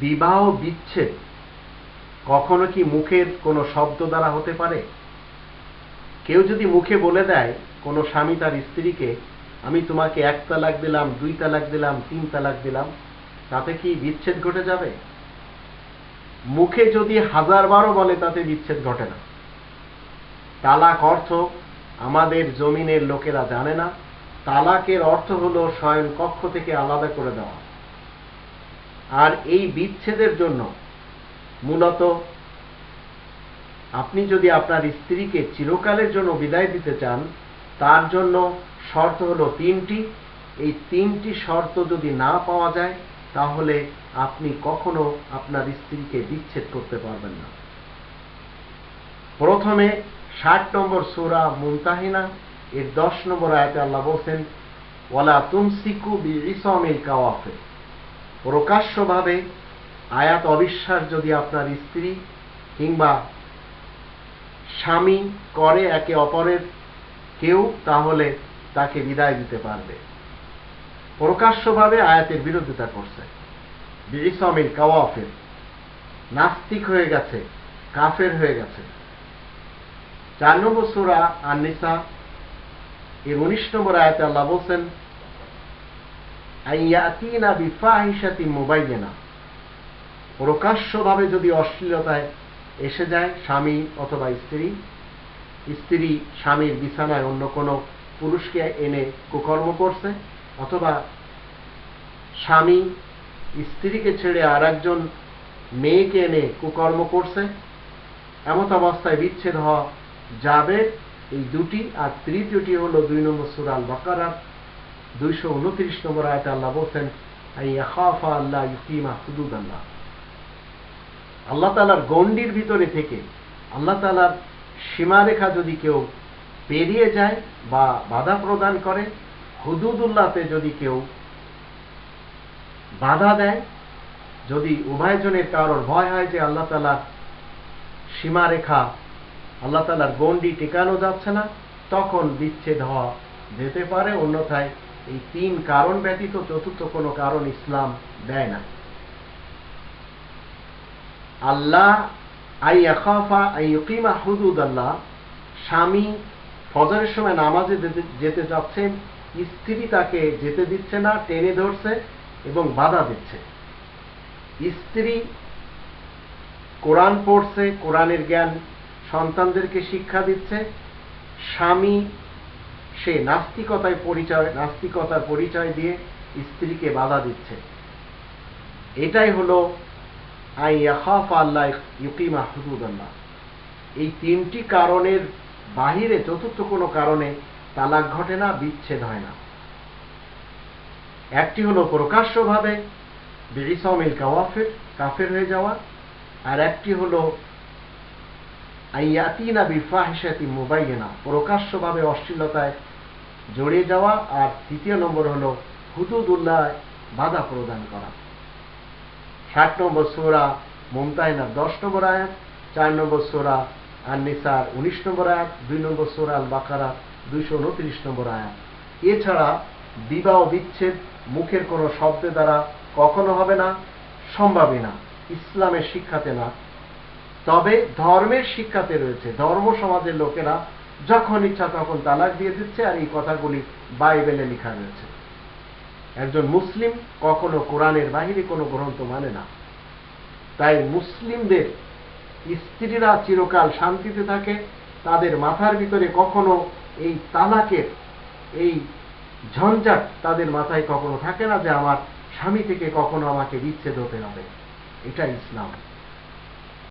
বিবাহ বিচ্ছেদ কখনো কি মুখের কোনো শব্দ দ্বারা হতে পারে? কেউ যদি মুখে বলে দেয়, কোনো স্বামী তার স্ত্রীকে, আমি তোমাকে এক তালাক দিলাম, দুই তালাক দিলাম, তিন তালাক দিলাম তাতে কি বিচ্ছেদ ঘটে যাবে? মুখে যদি হাজার বারো বলে, তাতে বিচ্ছেদ ঘটে না। তালাক অর্থ আমাদের জমিনের লোকেরা জানে না। তালাকের অর্থ হলো স্বয়ং কক্ষ থেকে আলাদা করে দেওয়া। আর এই বিচ্ছেদের জন্য মূলত আপনি যদি আপনার স্ত্রীকে চিরকালের জন্য বিদায় দিতে চান, তার জন্য শর্ত হলো তিনটি। এই তিনটি শর্ত যদি না পাওয়া যায়, তাহলে আপনি কখনো আপনার স্ত্রীকে বিচ্ছেদ করতে পারবেন না। প্রথমে ষাট নম্বর সুরা মুমতাহিনা এর দশ নম্বর আয়তে আল্লাহ বলছেন, ওয়ালা তুমসিকু বি ইসমিল কাওয়াফে প্রকাশ্যভাবে আয়াত অবিশ্বাস যদি আপনার স্ত্রী কিংবা স্বামী করে একে অপরের কেউ, তাহলে তাকে বিদায় দিতে পারবে। প্রকাশ্যভাবে আয়াতের বিরোধিতা করছে। বিসমিল কাওয়াফের। নাস্তিক হয়ে গেছে, কাফের হয়ে গেছে। চার নম্বর সুরা আর নিসা এর উনিশ নম্বর আয়াতে আল্লাহ বলছেন আইয়াতিনা বিফাহিসাতি মোবাইলেনা প্রকাশ্যভাবে যদি অশ্লীলতায় এসে যায় স্বামী অথবা স্ত্রী স্ত্রী স্বামীর বিছানায় অন্য কোনো পুরুষকে এনে কুকর্ম করছে অথবা স্বামী স্ত্রীকে ছেড়ে আর মেয়েকে এনে কুকর্ম করছে, এমত অবস্থায় বিচ্ছেদ হওয়া যাবে। এই দুটি আর তৃতীয়টি হলো দুই নম্বর সুরাল বাকারার দুইশো উনত্রিশ নম্বর আল্লাহ বলছেন আল্লাহ ইউকিমা হুদুদ আল্লাহ আল্লাহ তালার গণ্ডির ভিতরে থেকে আল্লাহ তালার সীমারেখা যদি কেউ পেরিয়ে যায় বা বাধা প্রদান করে, হুদুদুল্লাহতে যদি কেউ বাধা দেয়, যদি উভয়জনের কারোর ভয় হয় যে আল্লাহ তালার সীমারেখা আল্লাহ তালার গণ্ডি টেকানো যাচ্ছে না, তখন বিচ্ছেদ হওয়া যেতে পারে, অন্যথায় এই তিন কারণ ব্যতীত চতুর্থ কোনো কারণ ইসলাম দেয় না। আল্লাহ আই আখাফা আই ইকিমা হুদুদ আল্লাহ স্বামী ফজরের সময় নামাজে যেতে যাচ্ছেন স্ত্রী তাকে যেতে দিচ্ছে না, টেনে ধরছে এবং বাধা দিচ্ছে। স্ত্রী কোরআন পড়ছে, কোরআনের জ্ঞান সন্তানদেরকে শিক্ষা দিচ্ছে। স্বামী সে নাস্তিকতায় পরিচয় নাস্তিকতার পরিচয় দিয়ে স্ত্রীকে বাধা দিচ্ছে। এটাই হলো আই ইয়াখাফ আল্লাহ ইউকিমা হুদুদ এই তিনটি কারণের বাহিরে চতুর্থ কোনো কারণে তালাক ঘটে না, বিচ্ছেদ হয় না। একটি হলো প্রকাশ্যভাবে বেরিসমিল কাওয়াফের, কাফের হয়ে যাওয়া। আর একটি হলো প্রকাশ্যভাবে অশ্লীলতায় জড়িয়ে যাওয়া। আর তৃতীয় নম্বর হলো হুদুদুল্লাহ বাধা প্রদান করা। ষাট নম্বর সোরা মুমতাহিনার দশ নম্বর আয়াত, চার নম্বর সোরা আর নিসার উনিশ নম্বর আয়াত, দুই নম্বর সোরা আল বাকারা দুইশো উনত্রিশ নম্বর আয়াত। এছাড়া বিবাহ বিচ্ছেদ মুখের কোনো শব্দের দ্বারা কখনো হবে না, সম্ভবই না। ইসলামের শিক্ষাতে না। তবে ধর্মের শিক্ষাতে রয়েছে। ধর্ম সমাজের লোকেরা যখন ইচ্ছা তখন তালাক দিয়ে দিচ্ছে আর এই কথাগুলি বাইবেলে লেখা রয়েছে। একজন মুসলিম কখনো কোরআনের বাহিরে কোনো গ্রন্থ মানে না। তাই মুসলিমদের স্ত্রীরা চিরকাল শান্তিতে থাকে, তাদের মাথার ভিতরে কখনো এই তালাকের, এই ঝঞ্ঝাট তাদের মাথায় কখনো থাকে না যে আমার স্বামী থেকে কখনো আমাকে বিচ্ছেদ হতে হবে। এটা ইসলাম।